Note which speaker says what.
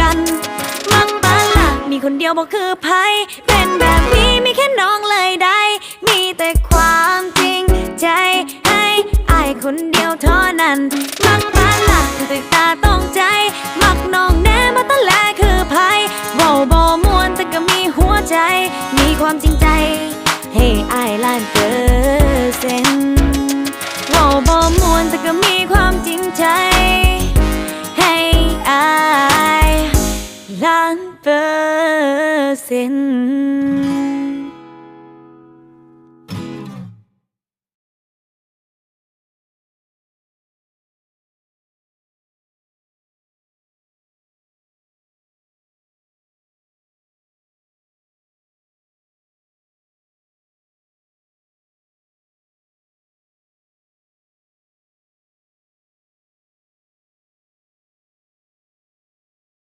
Speaker 1: กัน มักปานละมีคนเดียวบอกคือไพเป็นแบบนี้มีแค่น้องเลยได้ มีแต่ความจริงใจให้อายคนเดียวเท่านั้น มักปานละคือตึกตาต้องใจ มักน้องแน่มาตั้งแลคือไพเบาบอมวนแต่ก็มีหัวใจ มีความจริงใจ ให้อายล้านเปอร์เซ็นต์เบาบอมวนแต่ก็มีความ อาย